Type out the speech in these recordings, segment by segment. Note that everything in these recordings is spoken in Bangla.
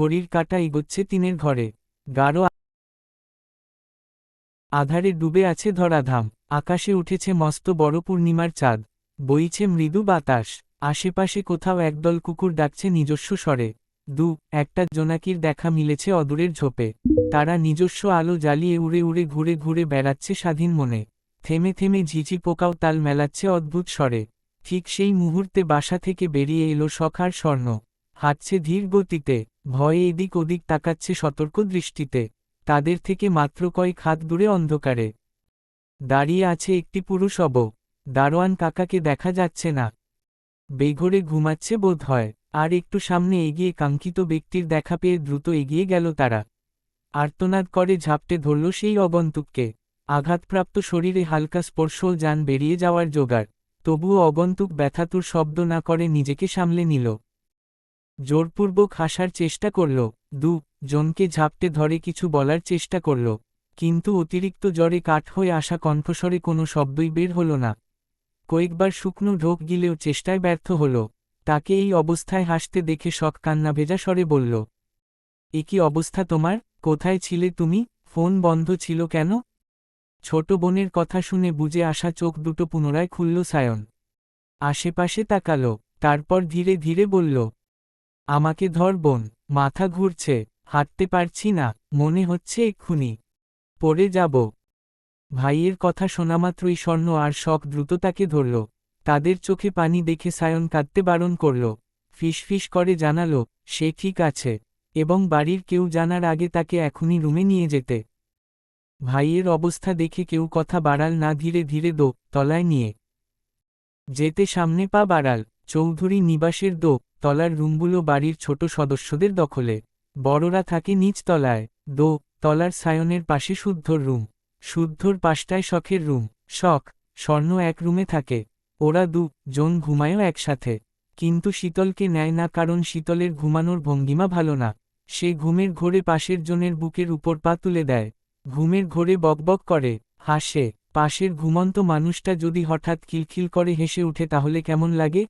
ঘড়ির কাঁটা এগোচ্ছে তিনের ঘরে। গাঢ় আধারে ডুবে আছে ধরাধাম। আকাশে উঠেছে মস্ত বড় পূর্ণিমার চাঁদ। বইছে মৃদু বাতাস। আশেপাশে কোথাও একদল কুকুর ডাকছে নিজস্ব স্বরে। দু, একটা জোনাকির দেখা মিলেছে অদূরের ঝোপে। তারা নিজস্ব আলো জ্বালিয়ে উড়ে উড়ে ঘুরে ঘুরে বেড়াচ্ছে স্বাধীন মনে। থেমে থেমে ঝিঝি পোকাও তাল মেলাচ্ছে অদ্ভুত স্বরে। ঠিক সেই মুহূর্তে বাসা থেকে বেরিয়ে এলো সখার স্বর্ণ। হাঁটছে ধীর গতিতে। ভয়ে এদিক ওদিক তাকাচ্ছে সতর্ক দৃষ্টিতে, তাদের থেকে মাত্র কয়েক হাত দূরে অন্ধকারে। দাঁড়িয়ে আছে একটি পুরুষ অব, দারোয়ান কাকাকে দেখা যাচ্ছে না। বেঘরে ঘুমাচ্ছে বোধ হয়, আর একটু সামনে এগিয়ে কাঙ্ক্ষিত ব্যক্তির দেখা পেয়ে দ্রুত এগিয়ে গেল তারা। আর্তনাদ করে ঝাপটে ধরল সেই অগন্তুককে। আঘাতপ্রাপ্ত শরীরে হালকা স্পর্শল যান বেরিয়ে যাওয়ার জোগাড়, তবুও অগন্তুক ব্যথাতুর শব্দ না করে নিজেকে সামলে নিল। জোরপূর্বক হাসার চেষ্টা করল। দু, জনকে ঝাপটে ধরে কিছু বলার চেষ্টা করল। কিন্তু অতিরিক্ত জ্বরে কাঠ হয়ে আসা কণ্ঠস্বরে কোনো শব্দই বের হল না। কয়েকবার শুকনো ঢোক গিলেও চেষ্টায় ব্যর্থ হল। তাকে এই অবস্থায় হাসতে দেখে শখ কান্না ভেজা স্বরে বলল, এ কি অবস্থা তোমার? কোথায় ছিলে তুমি? ফোন বন্ধ ছিল কেন? ছোট বোনের কথা শুনে বুঝে আসা চোখ দুটো পুনরায় খুলল সায়ন। আশেপাশে তাকালো, তারপর ধীরে ধীরে বলল আমাকে ধর বোন, মাথা ঘুরছে, হাঁটতে পারছি না, মনে হচ্ছে এক্ষুনি। পড়ে যাব। ভাইয়ের কথা শোনামাত্রই স্বর্ণ আর শখ দ্রুত তাকে ধরল। তাদের চোখে পানি দেখে সায়ন কাঁদতে বারণ করল। ফিসফিস করে জানালো, সে ঠিক আছে। এবং বাড়ির কেউ জানার আগে তাকে এখনই রুমে নিয়ে যেতে। ভাইয়ের অবস্থা দেখে কেউ কথা বাড়াল না, ধীরে ধীরে দো, তলায় নিয়ে। যেতে সামনে পা বাড়াল। চৌধুরী নিবাসের দো, তলার রুমগুলো বাড়ির ছোট সদস্যদের দখলে। বড়রা থাকে নিচ তলায়। দো, তলার সায়নের পাশে শুদ্ধর রুম। শুদ্ধর পাশটায় শখের রুম। শখ, স্বর্ণ এক রুমে থাকে। ওরা দু, জন ঘুমায়ও একসাথে। কিন্তু শীতলকে নেয় না কারণ শীতলের ঘুমানোর ভঙ্গিমা ভালো না। সে ঘুমের ঘোরে পাশের জনের বুকের উপর পা তুলে দেয়। ঘুমের ঘোরে বকবক করে। হাসে, পাশের ঘুমন্ত মানুষটা যদি হঠাৎ খিলখিল করে হেসে উঠে তাহলে কেমন লাগে?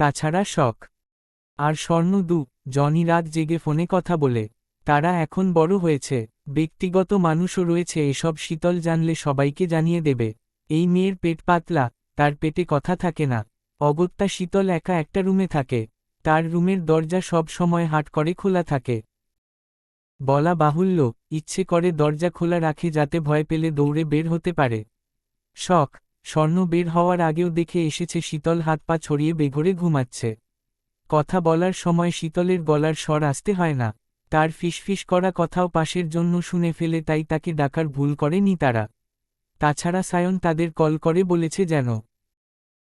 তাছাড়া শখ। আর স্বর্ণ দু, জনি রাত জেগে ফোনে কথা বলে, তারা এখন বড় হয়েছে, ব্যক্তিগত মানুষও রয়েছে, এসব শীতল জানলে সবাইকে জানিয়ে দেবে। এই মেয়ের পেট পাতলা, তার পেটে কথা থাকে না। অগত্যা শীতল একা একটা রুমে থাকে, তার রুমের দরজা সব সময় হাট করে খোলা থাকে। বলা বাহুল্য, ইচ্ছে করে দরজা খোলা রাখে যাতে ভয় পেলে দৌড়ে বের হতে পারে। শখ স্বর্ণ বের হওয়ার আগেও দেখে এসেছে শীতল হাত পা ছড়িয়ে বেঘরে ঘুমাচ্ছে। কথা বলার সময় শীতলের গলার স্বর আসতে হয় না। তার ফিসফিস করা কথাও পাশের জন্য শুনে ফেলে তাই তাকে ডাকার ভুল করেনি তারা। তাছাড়া সায়ন তাদের কল করে বলেছে যেন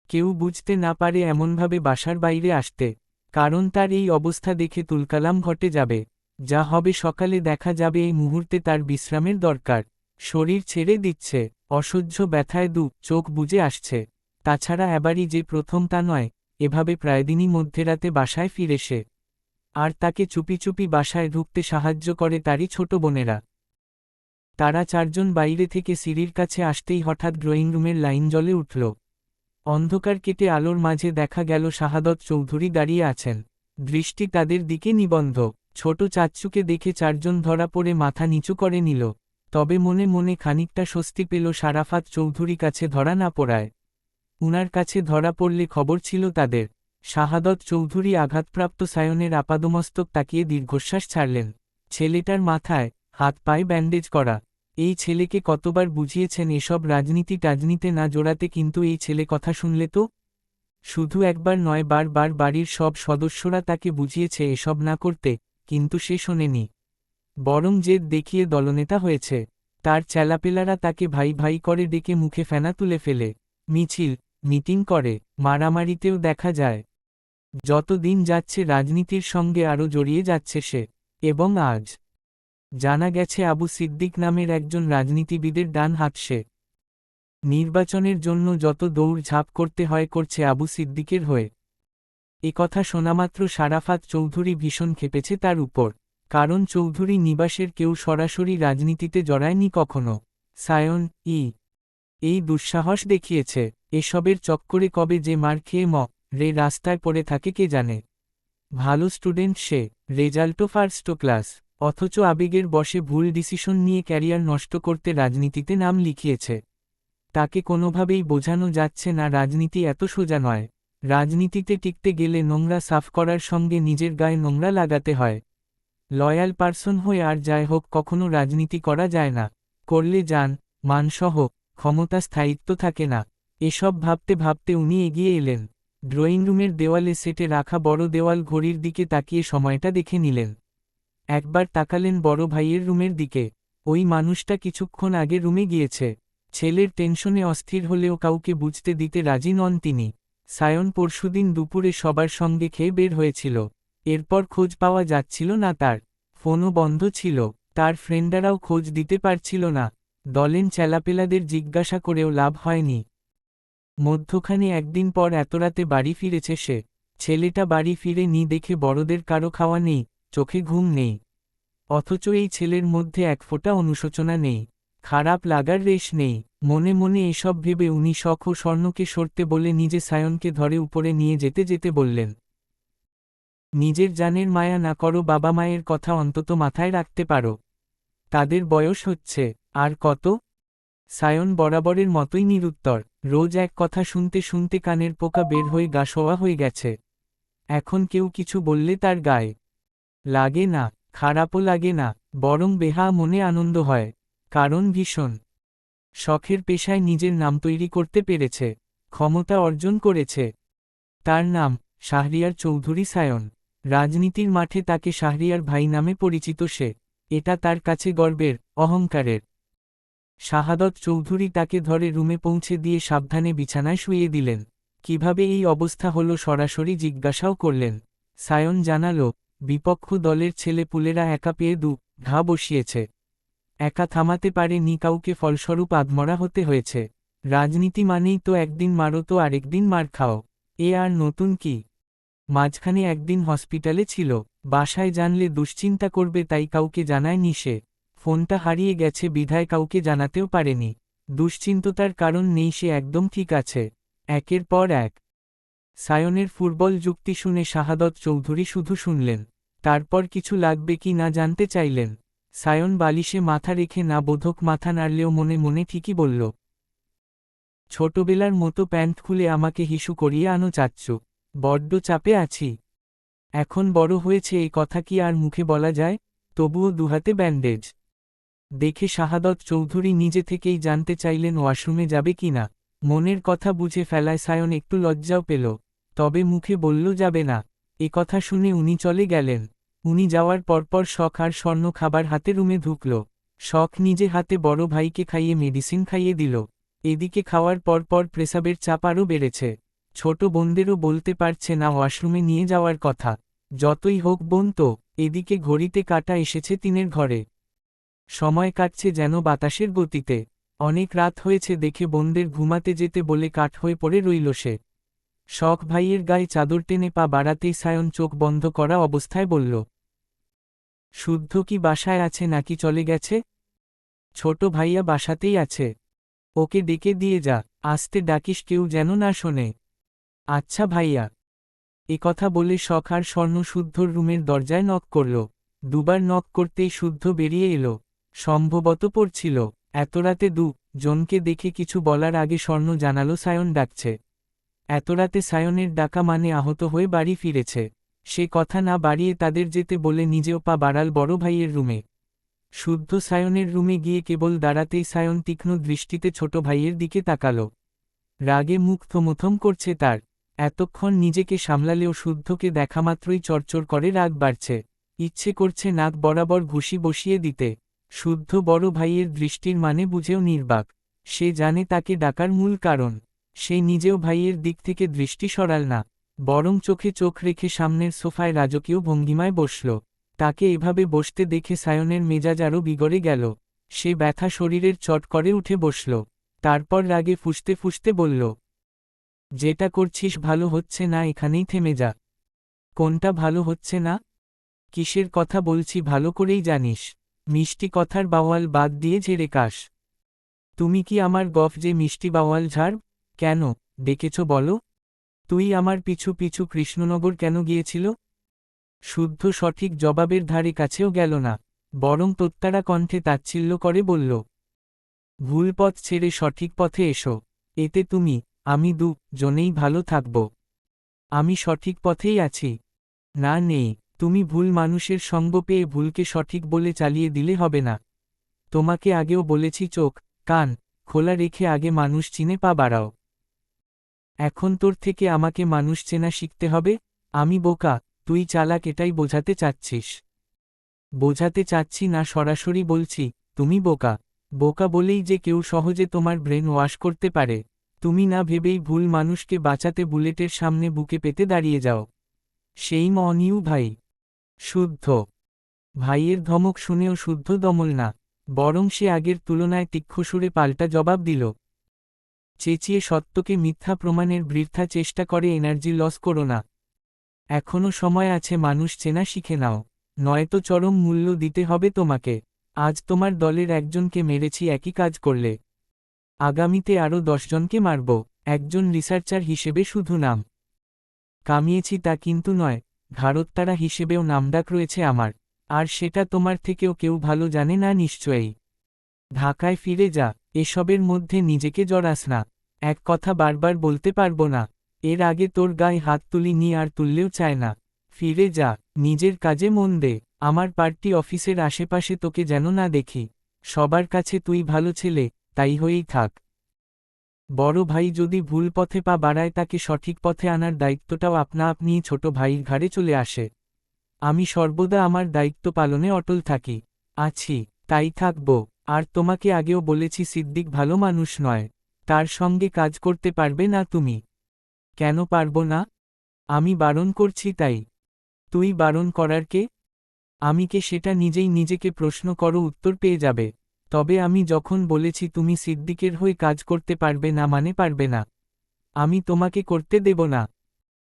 কেউ বুঝতে না পারে এমনভাবে বাসার বাইরে আসতে। কারণ তার এই অবস্থা দেখে তুলকালাম ঘটে যাবে। যা হবে সকালে দেখা যাবে এই মুহূর্তে তার বিশ্রামের দরকার। শরীর ছেড়ে দিচ্ছে, অসহ্য ব্যথায় দু, চোখ বুঝে আসছে। তাছাড়া এবারই যে প্রথম তা নয়, এভাবে প্রায়দিনই মধ্যরাতে বাসায় ফিরে সে। আর তাকে চুপি চুপি বাসায় ঢুকতে সাহায্য করে তারই ছোট বোনেরা। তারা চারজন বাইরে থেকে সিঁড়ির কাছে আসতেই হঠাৎ ড্রয়িং রুমের লাইন জলে উঠল। অন্ধকার কেটে আলোর মাঝে দেখা গেল শাহাদত চৌধুরী দাঁড়িয়ে আছেন। দৃষ্টি তাদের দিকে নিবন্ধ। ছোট চাচ্চুকে দেখে চারজন ধরা পড়ে মাথা নিচু করে নিল। তবে মনে মনে খানিকটা স্বস্তি পেল সারাফাত চৌধুরী কাছে ধরা না পড়ায়। উনার কাছে ধরা পড়লে খবর ছিল তাদের। শাহাদত চৌধুরী আঘাতপ্রাপ্ত সায়নের আপাদমস্তক তাকিয়ে দীর্ঘশ্বাস ছাড়লেন। ছেলেটার মাথায় হাত পায়ে ব্যান্ডেজ করা। এই ছেলেকে কতবার বুঝিয়েছেন এসব রাজনীতি টাজনীতে না জোড়াতে কিন্তু এই ছেলে কথা শুনলে তো? শুধু একবার নয়, বারবার বাড়ির সব সদস্যরা তাকে বুঝিয়েছে এসব না করতে, কিন্তু সে শোনেনি। বরং জেদ দেখিয়ে দলনেতা হয়েছে, তার চেলাপেলারা তাকে ভাই ভাই করে ডেকে মুখে ফেনা তুলে ফেলে, মিছিল, মিটিং করে, মারামারিতেও দেখা যায়। যত দিন যাচ্ছে রাজনীতির সঙ্গে আরও জড়িয়ে যাচ্ছে সে, এবং আজ। জানা গেছে আবু সিদ্দিক নামের একজন রাজনীতিবিদের ডান হাত সে। নির্বাচনের জন্য যত দৌড় ঝাঁপ করতে হয় করছে আবু সিদ্দিকের হয়ে। কথা শোনামাত্র সারাফাত চৌধুরী ভীষণ খেপেছে তার উপর। কারণ চৌধুরী নিবাসের কেউ সরাসরি রাজনীতিতে জড়ায়নি কখনো। সায়ন, ই। এই দুঃসাহস দেখিয়েছে, এসবের চক্করে কবে যে মার খেয়ে ম, রে রাস্তায় পড়ে থাকে কে জানে। ভালো স্টুডেন্ট সে, রেজাল্টও ফার্স্ট ক্লাস, অথচ আবেগের বসে ভুল ডিসিশন নিয়ে ক্যারিয়ার নষ্ট করতে রাজনীতিতে নাম লিখিয়েছে। তাকে কোনোভাবেই বোঝানো যাচ্ছে না, রাজনীতি এত সোজা নয়। রাজনীতিতে টিকতে গেলে নোংরা সাফ করার সঙ্গে নিজের গায়ে নোংরা লাগাতে হয়। লয়াল পার্সন হয়ে আর যাই হোক, কখনো রাজনীতি করা যায় না। করলে যান, মানসহ, ক্ষমতা স্থায়িত্ব থাকে না। এসব ভাবতে ভাবতে উনি এগিয়ে এলেন। ড্রয়িং রুমের দেওয়ালে সেটে রাখা বড় দেওয়াল ঘড়ির দিকে তাকিয়ে সময়টা দেখে নিলেন। একবার তাকালেন বড় ভাইয়ের রুমের দিকে। ওই মানুষটা কিছুক্ষণ আগে রুমে গিয়েছে। ছেলের টেনশনে অস্থির হলেও কাউকে বুঝতে দিতে রাজি নন তিনি। সায়ন পরশুদিন দুপুরে সবার সঙ্গে খেয়ে বের হয়েছিল। এরপর খোঁজ পাওয়া যাচ্ছিল না তার। ফোনও বন্ধ ছিল। তার ফ্রেন্ডারাও খোঁজ দিতে পারছিল না। দলেন চেলাপেলাদের জিজ্ঞাসা করেও লাভ হয়নি। মধ্যখানে একদিন পর এত রাতে বাড়ি ফিরেছে সে। ছেলেটা বাড়ি ফিরে নি দেখে বড়দের কারও খাওয়া নেই, চোখে ঘুম নেই। অথচ এই ছেলের মধ্যে এক ফোঁটা অনুশোচনা নেই। খারাপ লাগার রেশ নেই। মনে মনে এসব ভেবে উনি শখ ও স্বর্ণকে সরতে বলে নিজে সায়নকে ধরে উপরে নিয়ে যেতে যেতে বললেন নিজের জানের মায়া না করো বাবা মায়ের কথা অন্তত মাথায় রাখতে পারো। তাদের বয়স হচ্ছে, আর কত? সায়ন বরাবরের মতোই নিরুত্তর, রোজ এক কথা শুনতে শুনতে কানের পোকা বের হয়ে গা শোয়া হয়ে গেছে। এখন কেউ কিছু বললে তার গায়ে লাগে না, খারাপও লাগে না, বরং বেহা মনে আনন্দ হয়, কারণ ভীষণ। শখের পেশায় নিজের নাম তৈরি করতে পেরেছে, ক্ষমতা অর্জন করেছে। তার নাম, শাহরিয়ার চৌধুরী সায়ন। রাজনীতির মাঠে তাকে শাহরিয়ার ভাই নামে পরিচিত সে, এটা তার কাছে গর্বের, অহংকারের। শাহাদত চৌধুরী তাকে ধরে রুমে পৌঁছে দিয়ে সাবধানে বিছানায় শুইয়ে দিলেন। কীভাবে এই অবস্থা হলো সরাসরি জিজ্ঞাসাও করলেন। সায়ন জানাল, বিপক্ষ দলের ছেলে পুলেরা একা পেয়ে দু, ঘা বসিয়েছে। একা থামাতে পারে নি কাউকে ফলস্বরূপ আধমরা হতে হয়েছে। রাজনীতি মানেই তো একদিন মারো তো আরেকদিন মার খাও। এ আর নতুন কি? মাঝখানে একদিন হসপিটালে ছিল, বাসায় জানলে দুশ্চিন্তা করবে তাই কাউকে জানায় নি সে। ফোনটা হারিয়ে গেছে, বিধায় কাউকে জানাতেও পারেনি। দুশ্চিন্ততার কারণ নেই, সে একদম ঠিক আছে। একের পর এক। সায়নের ফুটবল যুক্তি শুনে শাহাদত চৌধুরী শুধু শুনলেন, তারপর কিছু লাগবে কি না জানতে চাইলেন। সায়ন বালিশে মাথা রেখে না বোধক মাথা নাড়লেও মনে মনে ঠিকই বলল, ছোটবেলার মতো প্যান্ট খুলে আমাকে হিসু করিয়ে আনো চাচ্ছু বড্ড চাপে আছি। এখন বড় হয়েছে এই কথা কি আর মুখে বলা যায়? তবুও দুহাতে ব্যান্ডেজ। দেখে শাহাদত চৌধুরী নিজে থেকেই জানতে চাইলেন ওয়াশরুমে যাবে কিনা মনের কথা বুঝে ফেলায় সায়ন একটু লজ্জাও পেল। তবে মুখে বলল, যাবে না। এ কথা শুনে উনি চলে গেলেন। উনি যাওয়ার পরপর শখ আর স্বর্ণ খাবার হাতে রুমে ঢুকল। শখ নিজে হাতে বড় ভাইকে খাইয়ে মেডিসিন খাইয়ে দিল। এদিকে খাওয়ার পরপর প্রেসাবের চাপ আরও বেড়েছে। ছোট বোনদেরও বলতে পারছে না ওয়াশরুমে নিয়ে যাওয়ার কথা। যতই হোক বোন তো, এদিকে ঘড়িতে কাটা এসেছে তিনের ঘরে। সময় কাটছে যেন বাতাসের গতিতে। অনেক রাত হয়েছে দেখে বোনদের ঘুমাতে যেতে বলে কাঠ হয়ে পড়ে রইল সে। শখ ভাইয়ের গায়ে চাদর টেনে পা বাড়াতেই সায়ন চোখ বন্ধ করা অবস্থায় বলল, শুদ্ধ কি বাসায় আছে নাকি চলে গেছে? ছোট ভাইয়া বাসাতেই আছে। ওকে ডেকে দিয়ে যা, আসতে ডাকিস কেউ যেন না শোনে। আচ্ছা ভাইয়া। এ কথা বলে শখ আর স্বর্ণ শুদ্ধর রুমের দরজায় নক করল। দুবার নক করতেই শুদ্ধ বেরিয়ে এলো। সম্ভবত পড়ছিল। এত রাতে দু, জনকে দেখে কিছু বলার আগে স্বর্ণ জানালো সায়ন ডাকছে। এত রাতে সায়নের ডাকা মানে আহত হয়ে বাড়ি ফিরেছে। সে কথা না বাড়িয়ে তাদের যেতে বলে নিজেও পা বাড়াল বড় ভাইয়ের রুমে। শুদ্ধ সায়নের রুমে গিয়ে কেবল দাঁড়াতেই সায়ন তীক্ষ্ণ দৃষ্টিতে ছোট ভাইয়ের দিকে তাকাল। রাগে মুখ থমথম করছে তার। এতক্ষণ নিজেকে সামলালেও শুদ্ধকে দেখামাত্রই চরচর করে রাগ বাড়ছে। ইচ্ছে করছে নাক বরাবর ঘুষি বসিয়ে দিতে। শুদ্ধ বড় ভাইয়ের দৃষ্টির মানে বুঝেও নির্বাক। সে জানে তাকে ডাকার মূল কারণ। সে নিজেও ভাইয়ের দিক থেকে দৃষ্টি সরাল না। বরং চোখে চোখ রেখে সামনের সোফায় রাজকীয় ভঙ্গিমায় বসল। তাকে এভাবে বসতে দেখে সায়নের মেজাজ আরও বিগড়ে গেল। সে ব্যথা শরীরের চট করে উঠে বসল। তারপর রাগে ফুসতে ফুসতে বলল যেটা করছিস ভালো হচ্ছে না, এখানেই থেমে যা। কোনটা ভালো হচ্ছে না? কিসের কথা বলছি ভালো করেই জানিস। মিষ্টি কথার বাওয়াল বাদ দিয়ে ঝেড়ে কাশ। তুমি কি আমার গফ যে মিষ্টি বাওয়াল ঝাড়? কেন? ডেকেছ বলো। তুই আমার পিছু পিছু কৃষ্ণনগর কেন গিয়েছিল? শুদ্ধ সঠিক জবাবের ধারে কাছেও গেল না। বরং তোত্তারা কণ্ঠে তাচ্ছিল্য করে বলল, ভুল পথ ছেড়ে সঠিক পথে এসো। এতে তুমি আমি দু, জনেই ভালো থাকব। আমি সঠিক পথেই আছি। না, নেই, তুমি ভুল মানুষের সঙ্গ পেয়ে ভুলকে সঠিক বলে চালিয়ে দিলে হবে না। তোমাকে আগেও বলেছি, চোখ, কান, খোলা রেখে আগে মানুষ চিনে পা বাড়াও। এখন তোর থেকে আমাকে মানুষ চেনা শিখতে হবে। আমি বোকা, তুই চালাক, এটাই বোঝাতে চাচ্ছিস। বোঝাতে চাচ্ছি না, সরাসরি বলছি, তুমি বোকা। বোকা বলেই যে কেউ সহজে তোমার ব্রেন ওয়াশ করতে পারে। তুমি না ভেবেই ভুল মানুষকে বাঁচাতে বুলেটের সামনে বুকে পেতে দাঁড়িয়ে যাও। সেই মনিউ ভাই। শুদ্ধ। ভাইয়ের ধমক শুনেও শুদ্ধ দমল না, বরং সে আগের তুলনায় তীক্ষ্ণসুরে পাল্টা জবাব দিল। চেঁচিয়ে সত্যকে মিথ্যা প্রমাণের বৃথা চেষ্টা করে এনার্জি লস করো না। এখনও সময় আছে মানুষ চেনা শিখে নাও, নয়তো চরম মূল্য দিতে হবে তোমাকে। আজ তোমার দলের একজনকে মেরেছি একই কাজ করলে। আগামীতে আরও দশজনকে মারব, একজন রিসার্চার হিসেবে শুধু নাম। কামিয়েছি তা কিন্তু নয়, ভারততারা হিসেবেও নামডাক রয়েছে আমার। আর সেটা তোমার থেকেও কেউ ভালো জানে না নিশ্চয়ই। ঢাকায় ফিরে যা, এসবের মধ্যে নিজেকে জড়াস না। এক কথা বারবার বলতে পারব না, এর আগে তোর গায়ে হাত তুলি নি আর তুললেও চায় না। ফিরে যা, নিজের কাজে মন দে, আমার পার্টি অফিসের আশেপাশে তোকে যেন না দেখি। সবার কাছে তুই ভালো ছেলে তাই হয়েই থাক। বড় ভাই যদি ভুল পথে পা বাড়ায় তাকে সঠিক পথে আনার দায়িত্বটাও আপনা আপনিই ছোট ভাইয়ের ঘাড়ে চলে আসে। আমি সর্বদা আমার দায়িত্ব পালনে অটল থাকি। আছি, তাই থাকব, আর তোমাকে আগেও বলেছি সিদ্দিক ভালো মানুষ নয়। তার সঙ্গে কাজ করতে পারবে না তুমি। কেন পারব না? আমি বারণ করছি তাই। তুই বারণ করার কে? আমি কে সেটা নিজেই নিজেকে প্রশ্ন করো উত্তর পেয়ে যাবে। তবে আমি যখন বলেছি তুমি সিদ্দিকের হয়ে কাজ করতে পারবে না মানে পারবে না। আমি তোমাকে করতে দেব না।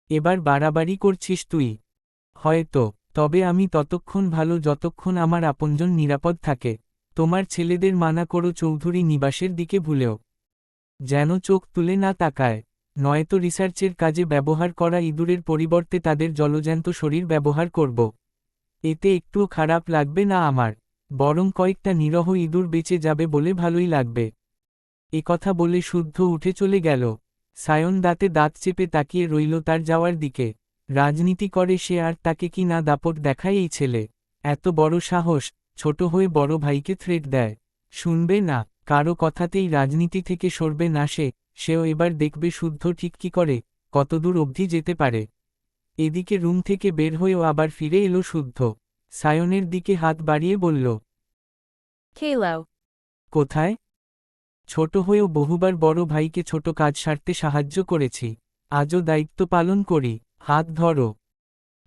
এবার বাড়াবাড়ি করছিস তুই। হয়তো, তবে আমি ততক্ষণ ভালো যতক্ষণ আমার আপনজন নিরাপদ থাকে। তোমার ছেলেদের মানা করো চৌধুরী নিবাসের দিকে ভুলেও। যেন চোখ তুলে না তাকায়। নয়তো রিসার্চের কাজে ব্যবহার করা ইঁদুরের পরিবর্তে তাদের জলজ্যান্ত শরীর ব্যবহার করব। এতে একটুও খারাপ লাগবে না আমার। বরং কয়েকটা নিরহ ইঁদুর বেঁচে যাবে বলে ভালোই লাগবে। এ কথা বলে শুদ্ধ উঠে চলে গেল। সায়ন দাঁতে দাঁত চেপে তাকিয়ে রইল তার যাওয়ার দিকে। রাজনীতি করে সে আর তাকে কি না দাপট দেখায় এই ছেলে। এত বড় সাহস, ছোট হয়ে বড় ভাইকে থ্রেট দেয়। শুনবে না, কারও কথাতেই রাজনীতি থেকে সরবে না সে, সেও এবার দেখবে শুদ্ধ ঠিক কি করে, কতদূর অবধি যেতে পারে। এদিকে রুম থেকে বের হয়েও আবার ফিরে এলো শুদ্ধ। সায়নের দিকে হাত বাড়িয়ে বলল খেলাও কোথায়? ছোট হয়েও বহুবার বড় ভাইকে ছোট কাজ সারতে সাহায্য করেছি আজও দায়িত্ব পালন করি হাত ধরো।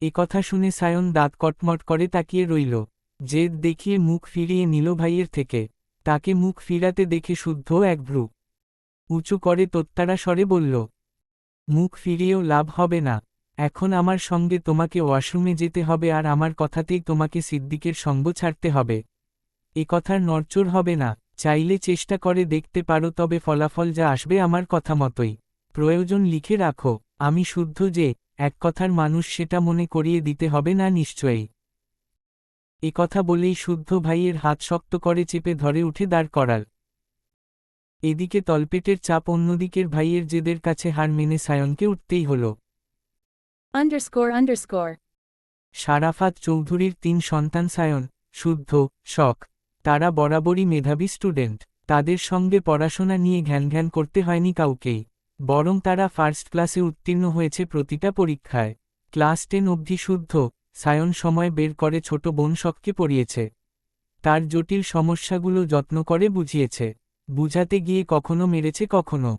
এ কথা শুনে সায়ন দাঁত কটমট করে তাকিয়ে রইল জেদ দেখিয়ে মুখ ফিরিয়ে নিল ভাইয়ের থেকে তাকে মুখ ফিরাতে দেখে শুদ্ধ এক ভ্রু। উঁচু করে তোত্তারা স্বরে বলল মুখ ফিরিয়েও লাভ হবে না। এখন আমার সঙ্গে তোমাকে ওয়াশরুমে যেতে হবে আর আমার কথাতেই তোমাকে সিদ্দিকের সঙ্গ ছাড়তে হবে। এ কথার নড়চড় হবে না, চাইলে চেষ্টা করে দেখতে পারো তবে ফলাফল যা আসবে আমার কথা মতোই। প্রয়োজন লিখে রাখো, আমি শুদ্ধ যে, এক কথার মানুষ সেটা মনে করিয়ে দিতে হবে না নিশ্চয়ই। এ কথা বলেই শুদ্ধ ভাইয়ের হাত শক্ত করে চেপে ধরে উঠে দাঁড় করাল। এদিকে তলপেটের চাপ অন্যদিকের ভাইয়ের জেদের কাছে হার মেনে সায়নকে উঠতেই হল। Underscore underscore. সারাফাত চৌধুরীর তিন সন্তান সায়ন, শুদ্ধ, শখ। তারা বরাবরই মেধাবী স্টুডেন্ট তাদের সঙ্গে পড়াশোনা নিয়ে ঘ্যান করতে হয়নি কাউকেই। বরং তারা ফার্স্ট ক্লাসে উত্তীর্ণ হয়েছে প্রতিটা পরীক্ষায়। ক্লাস টেন অবধি শুদ্ধ, সায়ন সময় বের করে ছোট বোন শখকে পড়িয়েছে। তার জটিল সমস্যাগুলো যত্ন করে বুঝিয়েছে। বুঝাতে গিয়ে কখনো মেরেছে কখনো।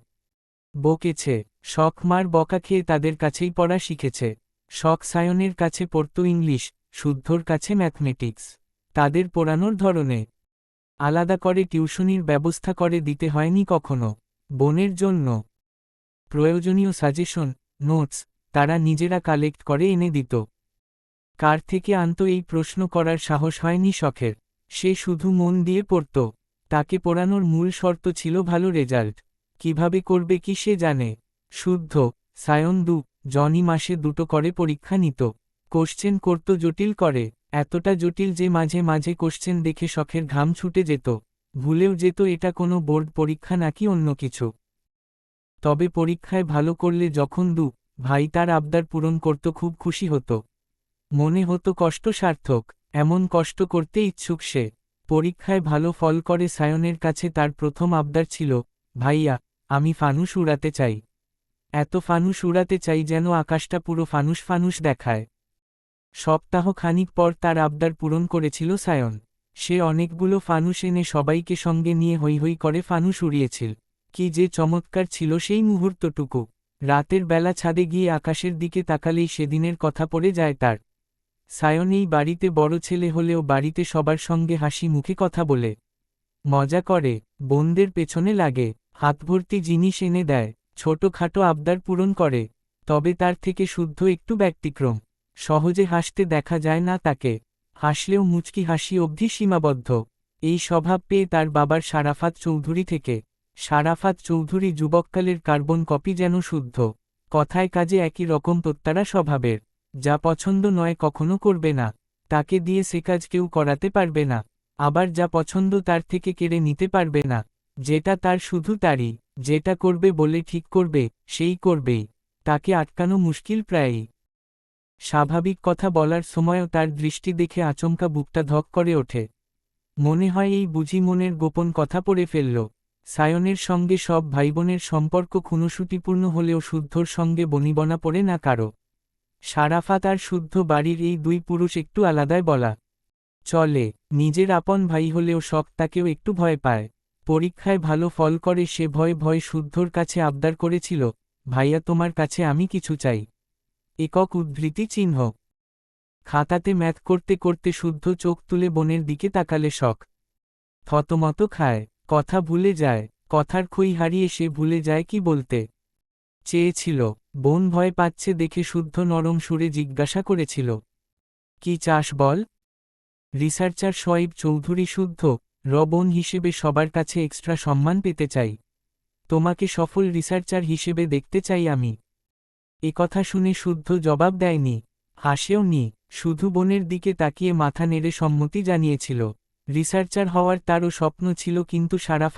বকেছে, শখ মার বকা খেয়ে তাদের কাছেই পড়া শিখেছে। শখ সায়নের কাছে পড়ত ইংলিশ, শুদ্ধর কাছে ম্যাথমেটিক্স। তাদের পড়ানোর ধরনে। আলাদা করে টিউশনির ব্যবস্থা করে দিতে হয়নি কখনো। বোনের জন্য। প্রয়োজনীয় সাজেশন, নোটস, তারা নিজেরা কালেক্ট করে এনে দিত। কার থেকে আনত এই প্রশ্ন করার সাহস হয়নি শখের। সে শুধু মন দিয়ে পড়ত। তাকে পড়ানোর মূল শর্ত ছিল ভালো রেজাল্ট। কীভাবে করবে কি সে জানে? শুদ্ধ সায়ন দু জনি মাসে দুটো করে পরীক্ষা নিত। কোশ্চেন করত জটিল করে, এতটা জটিল যে মাঝে মাঝে কোশ্চেন দেখে শখের ঘাম ছুটে যেত। ভুলেও যেত এটা কোনো বোর্ড পরীক্ষা নাকি অন্য কিছু। তবে পরীক্ষায় ভালো করলে যখন দু, ভাই তার আবদার পূরণ করত খুব খুশি হতো। মনে হতো কষ্ট সার্থক, এমন কষ্ট করতে ইচ্ছুক সে। পরীক্ষায় ভালো ফল করে সায়নের কাছে তার প্রথম আবদার ছিল, ভাইয়া আমি ফানুস উড়াতে চাই। এত ফানুস উড়াতে চাই যেন আকাশটা পুরো ফানুস ফানুস দেখায়। সপ্তাহ খানিক পর তার আবদার পূরণ করেছিল সায়ন। সে অনেকগুলো ফানুস এনে সবাইকে সঙ্গে নিয়ে হৈ হৈ করে ফানুস উড়িয়েছিল। কি যে চমৎকার ছিল সেই মুহূর্তটুকু। রাতের বেলা ছাদে গিয়ে আকাশের দিকে তাকালেই সেদিনের কথা পড়ে যায় তার। সায়ন এই বাড়িতে বড় ছেলে হলেও বাড়িতে সবার সঙ্গে হাসি মুখে কথা বলে। মজা করে, বোনদের পেছনে লাগে। হাতভর্তি জিনিস এনে দেয়, ছোটখাটো আবদার পূরণ করে, তবে তার থেকে শুদ্ধ একটু ব্যক্তিক্রম সহজে হাসতে দেখা যায় না তাকে, হাসলেও মুচকি হাসি অবধি সীমাবদ্ধ। এই স্বভাব পেয়ে তার বাবার সারাফাত চৌধুরী থেকে, সারাফাত চৌধুরী যুবককালের কার্বন কপি যেন শুদ্ধ। কথায় কাজে একই রকম তোত্তারা স্বভাবের, যা পছন্দ নয় কখনো করবে না, তাকে দিয়ে সে কাজ কেউ করাতে পারবে না, আবার যা পছন্দ তার থেকে কেড়ে নিতে পারবে না। যেটা তার শুধু তারই, যেটা করবে বলে ঠিক করবে, সেই করবেই তাকে আটকানো মুশকিল প্রায়ই। স্বাভাবিক কথা বলার সময়ও তার দৃষ্টি দেখে আচমকা বুকটা ধক করে ওঠে। মনে হয় এই বুঝি মনের গোপন কথা পড়ে ফেলল। সায়নের সঙ্গে সব ভাইবোনের সম্পর্ক খুনসুটিপূর্ণ হলেও শুদ্ধর সঙ্গে বনিবনা পড়ে না কারও। সারাফা তার শুদ্ধ বাড়ির এই দুই পুরুষ একটু আলাদায় বলা চলে, নিজের আপন ভাই হলেও শখ তাকেও একটু ভয় পায়। পরীক্ষায় ভালো ফল করে সে ভয় ভয় শুদ্ধর কাছে আবদার করেছিল, ভাইয়া, তোমার কাছে আমি কিছু চাই। একক উদ্ধৃতি চিহ্ন। খাতাতে ম্যাথ করতে করতে শুদ্ধ চোখ তুলে বোনের দিকে তাকালে শখ। থতমত খায়, কথা ভুলে যায়, কথার খই হারিয়ে সে ভুলে যায় কি বলতে। চেয়েছিল, বোন ভয় পাচ্ছে দেখে শুদ্ধ নরম সুরে জিজ্ঞাসা করেছিল, কি চাস বল? রিসার্চার শোয়েব চৌধুরী শুদ্ধ র বোন হিসেবে সবার কাছে এক্সট্রা সম্মান পেতে চাই। তোমাকে সফল রিসার্চার হিসেবে দেখতে চাই আমি। এ কথা শুনে শুদ্ধ জবাব দেয়নি, হাসেও নি, শুধু বোনের দিকে তাকিয়ে মাথা নেড়ে সম্মতি জানিয়েছিল। রিসার্চার হওয়ার তারও স্বপ্ন ছিল কিন্তু সারা